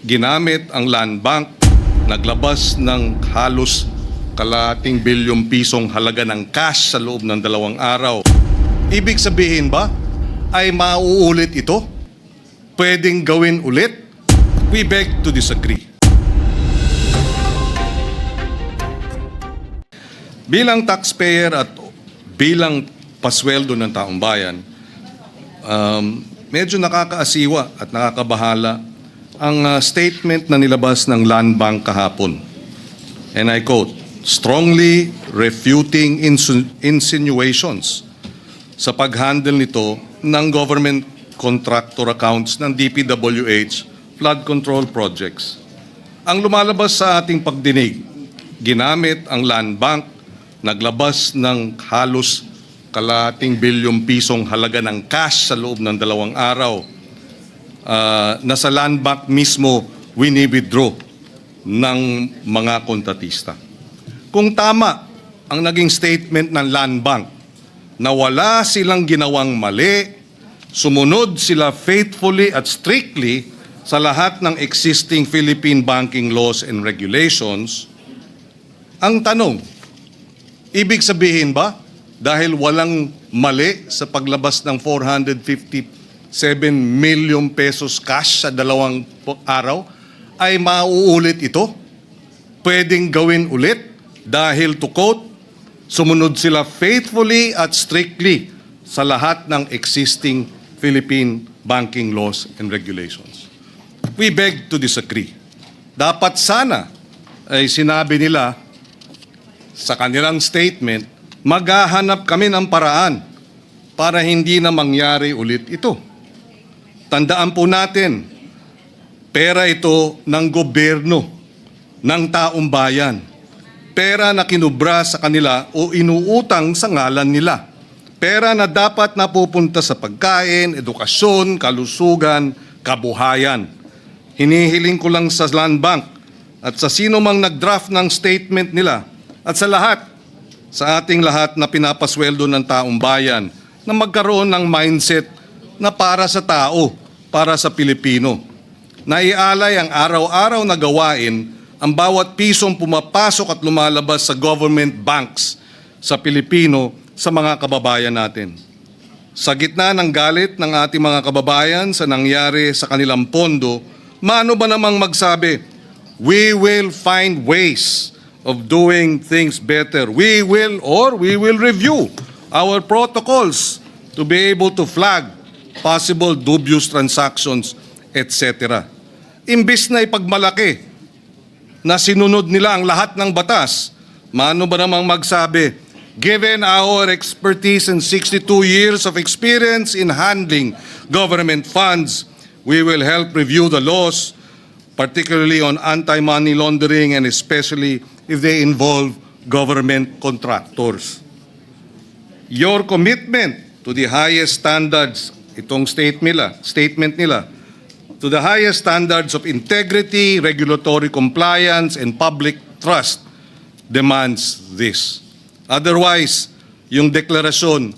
ginamit ang land bank, naglabas ng halos kalating bilyong pisong halaga ng cash sa loob ng dalawang araw. Ibig sabihin ba ay mauulit ito? Pwedeng gawin ulit? We beg to disagree. Bilang taxpayer at bilang pasweldo ng taong bayan, um, medyo nakakaasiwa at nakakabahala ang uh, statement na nilabas ng Land Bank kahapon. And I quote, strongly refuting insu- insinuations sa pag-handle nito ng government contractor accounts ng DPWH flood control projects. Ang lumalabas sa ating pagdinig, ginamit ang land bank, naglabas ng halos kalating bilyong pisong halaga ng cash sa loob ng dalawang araw. Ah, na sa land bank mismo wini-withdraw ng mga kontratista. Kung tama ang naging statement ng land bank na wala silang ginawang mali, sumunod sila faithfully at strictly sa lahat ng existing Philippine banking laws and regulations, ang tanong, ibig sabihin ba dahil walang mali sa paglabas ng 457 million pesos cash sa dalawang araw, ay mauulit ito? Pwedeng gawin ulit dahil to quote, sumunod sila faithfully at strictly sa lahat ng existing Philippine banking laws and regulations. We beg to disagree. Dapat sana ay sinabi nila sa kanilang statement, maghahanap kami ng paraan para hindi na mangyari ulit ito. Tandaan po natin, pera ito ng gobyerno, ng taong bayan. Pera na kinubra sa kanila o inuutang sa ngalan nila. Pera na dapat napupunta sa pagkain, edukasyon, kalusugan, kabuhayan. Hinihiling ko lang sa land bank at sa sino mang nag-draft ng statement nila at sa lahat, sa ating lahat na pinapasweldo ng taong bayan na magkaroon ng mindset na para sa tao, para sa Pilipino. Naialay ang araw-araw na gawain ang bawat pisong pumapasok at lumalabas sa government banks sa Pilipino sa mga kababayan natin. Sa gitna ng galit ng ating mga kababayan sa nangyari sa kanilang pondo, mano ba namang magsabi, we will find ways of doing things better. We will or we will review our protocols to be able to flag possible dubious transactions, etc. Imbis na ipagmalaki na sinunod nila ang lahat ng batas, mano ba namang magsabi, given our expertise and 62 years of experience in handling government funds, we will help review the laws, particularly on anti-money laundering and especially if they involve government contractors. Your commitment to the highest standards, itong state nila, statement nila, to the highest standards of integrity, regulatory compliance, and public trust demands this. Otherwise, yung deklarasyon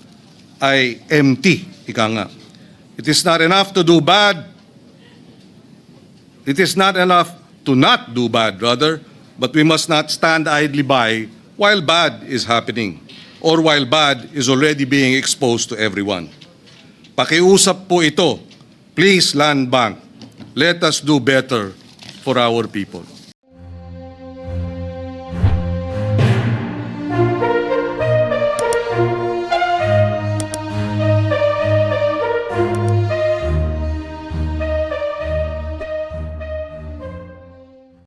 ay empty, ika nga. It is not enough to do bad. It is not enough to not do bad, rather, but we must not stand idly by while bad is happening or while bad is already being exposed to everyone. Pakiusap po ito. Please, Land Bank, let us do better for our people.